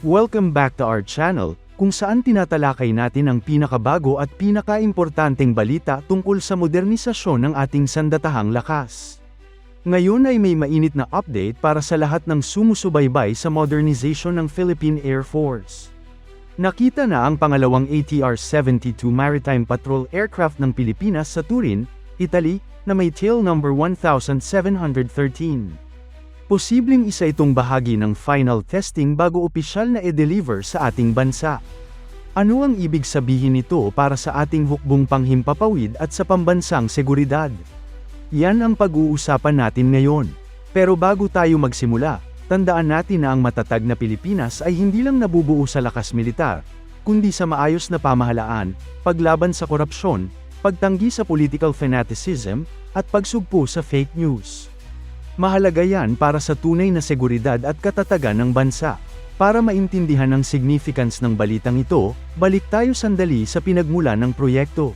Welcome back to our channel, kung saan tinatalakay natin ang pinakabago at pinakaimportanteng balita tungkol sa modernisasyon ng ating sandatahang lakas. Ngayon ay may mainit na update para sa lahat ng sumusubaybay sa modernization ng Philippine Air Force. Nakita na ang pangalawang ATR-72 Maritime Patrol Aircraft ng Pilipinas sa Turin, Italy, na may tail number 1713. Posibleng isa itong bahagi ng final testing bago opisyal na e-deliver sa ating bansa. Ano ang ibig sabihin nito para sa ating hukbong panghimpapawid at sa pambansang seguridad? Yan ang pag-uusapan natin ngayon. Pero bago tayo magsimula, tandaan natin na ang matatag na Pilipinas ay hindi lang nabubuo sa lakas militar, kundi sa maayos na pamahalaan, paglaban sa korupsyon, pagtanggi sa political fanaticism, at pagsugpo sa fake news. Mahalaga yan para sa tunay na seguridad at katatagan ng bansa. Para maintindihan ang significance ng balitang ito, balik tayo sandali sa pinagmula ng proyekto.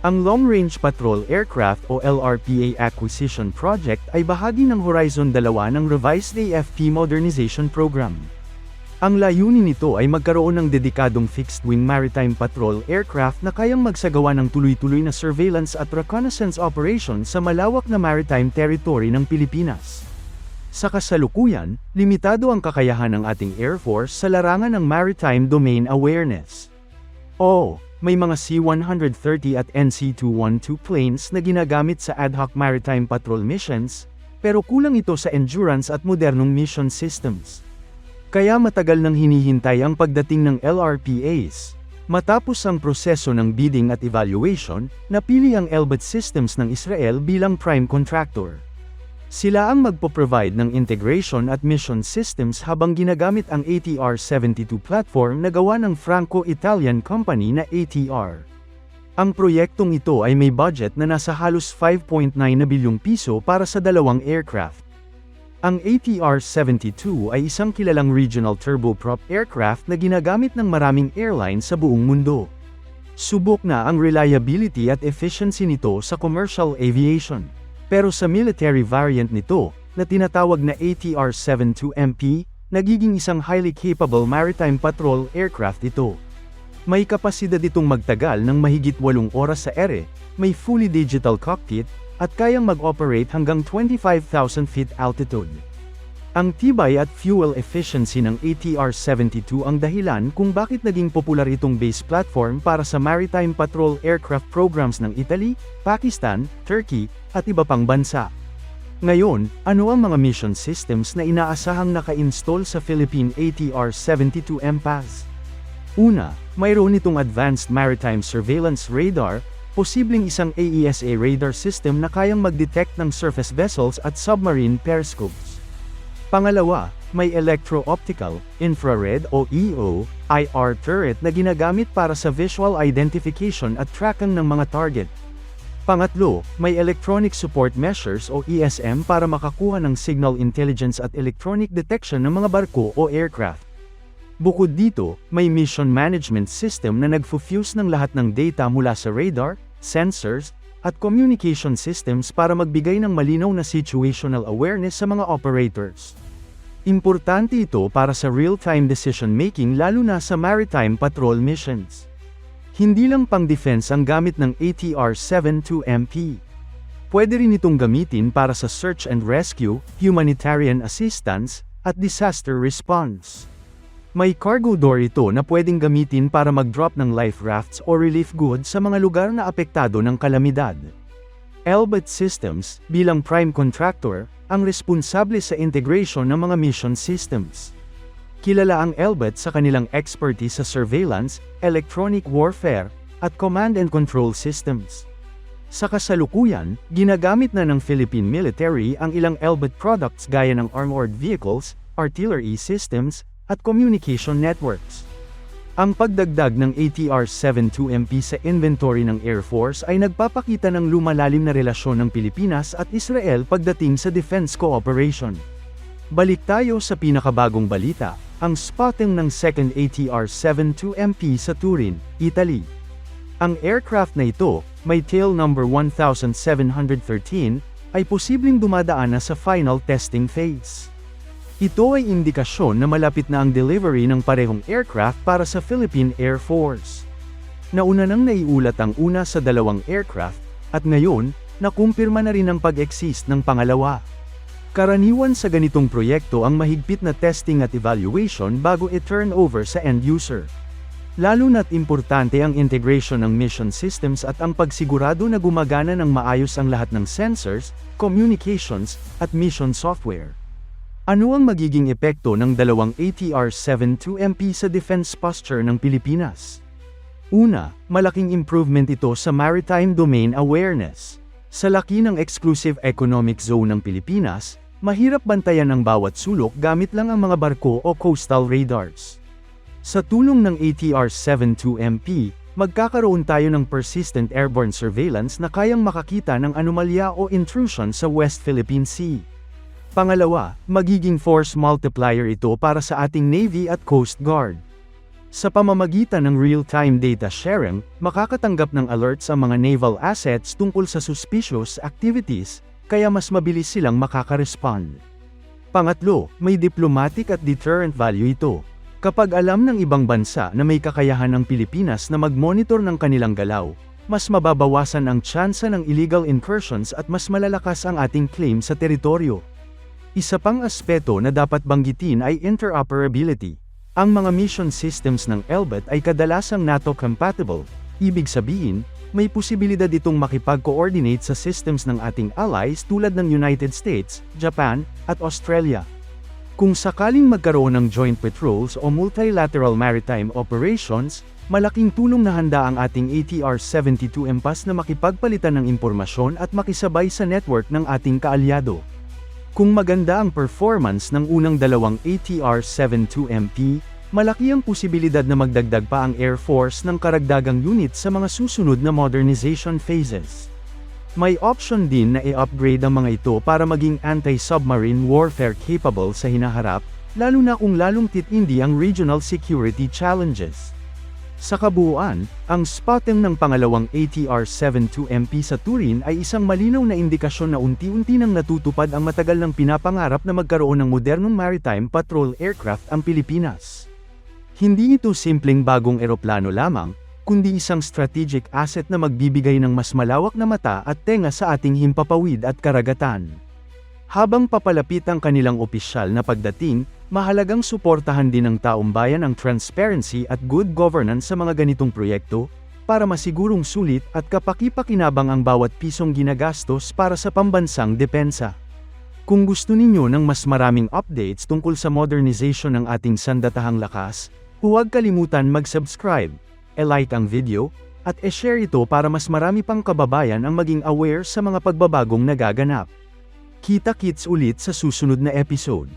Ang Long Range Patrol Aircraft o LRPA Acquisition Project ay bahagi ng Horizon 2 ng Revised AFP Modernization Program. Ang layunin nito ay magkaroon ng dedikadong fixed-wing maritime patrol aircraft na kayang magsagawa ng tuloy-tuloy na surveillance at reconnaissance operations sa malawak na maritime territory ng Pilipinas. Sa kasalukuyan, limitado ang kakayahan ng ating Air Force sa larangan ng maritime domain awareness. Oo, may mga C-130 at NC-212 planes na ginagamit sa ad hoc maritime patrol missions, pero kulang ito sa endurance at modernong mission systems. Kaya matagal nang hinihintay ang pagdating ng LRPAs. Matapos ang proseso ng bidding at evaluation, napili ang Elbit Systems ng Israel bilang prime contractor. Sila ang magpo-provide ng integration at mission systems habang ginagamit ang ATR-72 platform na gawa ng Franco-Italian company na ATR. Ang proyektong ito ay may budget na nasa halos 5.9 na bilyong piso para sa dalawang aircraft. Ang ATR-72 ay isang kilalang regional turboprop aircraft na ginagamit ng maraming airlines sa buong mundo. Subok na ang reliability at efficiency nito sa commercial aviation. Pero sa military variant nito, na tinatawag na ATR-72MP, nagiging isang highly capable maritime patrol aircraft ito. May kapasidad itong magtagal ng mahigit 8 oras sa ere, may fully digital cockpit, at kayang mag-operate hanggang 25,000 feet altitude. Ang tibay at fuel efficiency ng ATR-72 ang dahilan kung bakit naging popular itong base platform para sa maritime patrol aircraft programs ng Italy, Pakistan, Turkey, at iba pang bansa. Ngayon, ano ang mga mission systems na inaasahang naka-install sa Philippine ATR-72 MPAS? Una, mayroon itong Advanced Maritime Surveillance Radar, posibleng isang AESA radar system na kayang mag-detect ng surface vessels at submarine periscopes. Pangalawa, may electro-optical, infrared o EO, IR turret na ginagamit para sa visual identification at tracking ng mga target. Pangatlo, may electronic support measures o ESM para makakuha ng signal intelligence at electronic detection ng mga barko o aircraft. Bukod dito, may mission management system na nagfufuse ng lahat ng data mula sa radar, sensors, at communication systems para magbigay ng malinaw na situational awareness sa mga operators. Importante ito para sa real-time decision-making lalo na sa maritime patrol missions. Hindi lang pang-defense ang gamit ng ATR-72MP. Pwede rin itong gamitin para sa search and rescue, humanitarian assistance, at disaster response. May cargo door ito na pwedeng gamitin para mag-drop ng life rafts o relief goods sa mga lugar na apektado ng kalamidad. Elbit Systems, bilang prime contractor, ang responsable sa integration ng mga mission systems. Kilala ang Elbit sa kanilang expertise sa surveillance, electronic warfare, at command and control systems. Sa kasalukuyan, ginagamit na ng Philippine military ang ilang Elbit products gaya ng armored vehicles, artillery systems, at communication networks. Ang pagdagdag ng ATR-72MP sa inventory ng Air Force ay nagpapakita ng lumalalim na relasyon ng Pilipinas at Israel pagdating sa defense cooperation. Balik tayo sa pinakabagong balita, ang spotting ng second ATR-72MP sa Turin, Italy. Ang aircraft na ito, may tail number 1713, ay posibleng dumadaan na sa final testing phase. Ito ay indikasyon na malapit na ang delivery ng parehong aircraft para sa Philippine Air Force. Nauna nang naiulat ang una sa dalawang aircraft, at ngayon, nakumpirma na rin ang pag-exist ng pangalawa. Karaniwan sa ganitong proyekto ang mahigpit na testing at evaluation bago i-turn over sa end user. Lalo na't importante ang integration ng mission systems at ang pagsigurado na gumagana ng maayos ang lahat ng sensors, communications, at mission software. Ano ang magiging epekto ng dalawang ATR-72MP sa defense posture ng Pilipinas? Una, malaking improvement ito sa maritime domain awareness. Sa laki ng exclusive economic zone ng Pilipinas, mahirap bantayan ang bawat sulok gamit lang ang mga barko o coastal radars. Sa tulong ng ATR-72MP, magkakaroon tayo ng persistent airborne surveillance na kayang makakita ng anomalya o intrusion sa West Philippine Sea. Pangalawa, magiging force multiplier ito para sa ating Navy at Coast Guard. Sa pamamagitan ng real-time data sharing, makakatanggap ng alerts ang mga naval assets tungkol sa suspicious activities, kaya mas mabilis silang makaka-respond. Pangatlo, may diplomatic at deterrent value ito. Kapag alam ng ibang bansa na may kakayahan ng Pilipinas na mag-monitor ng kanilang galaw, mas mababawasan ang tsansa ng illegal incursions at mas malalakas ang ating claim sa teritoryo. Isa pang aspeto na dapat banggitin ay interoperability. Ang mga mission systems ng ELBIT ay kadalasang NATO-compatible, ibig sabihin, may posibilidad itong makipag-coordinate sa systems ng ating allies tulad ng United States, Japan, at Australia. Kung sakaling magkaroon ng joint patrols o multilateral maritime operations, malaking tulong na handa ang ating ATR-72 MPAS na makipagpalitan ng impormasyon at makisabay sa network ng ating kaalyado. Kung maganda ang performance ng unang dalawang ATR-72MP, malaki ang posibilidad na magdagdag pa ang Air Force ng karagdagang unit sa mga susunod na modernization phases. May option din na i-upgrade ang mga ito para maging anti-submarine warfare capable sa hinaharap, lalo na kung lalong titindi ang regional security challenges. Sa kabuuan, ang spotting ng pangalawang ATR-72MP sa Turin ay isang malinaw na indikasyon na unti-unti nang natutupad ang matagal ng pinapangarap na magkaroon ng modernong maritime patrol aircraft ang Pilipinas. Hindi ito simpleng bagong eroplano lamang, kundi isang strategic asset na magbibigay ng mas malawak na mata at tenga sa ating himpapawid at karagatan. Habang papalapit ang kanilang opisyal na pagdating, mahalagang suportahan din ng taong bayan ang transparency at good governance sa mga ganitong proyekto, para masigurong sulit at kapaki-pakinabang ang bawat pisong ginagastos para sa pambansang depensa. Kung gusto ninyo ng mas maraming updates tungkol sa modernization ng ating sandatahang lakas, huwag kalimutan mag-subscribe, e-like ang video, at e-share ito para mas marami pang kababayan ang maging aware sa mga pagbabagong nagaganap. Kita-kits ulit sa susunod na episode.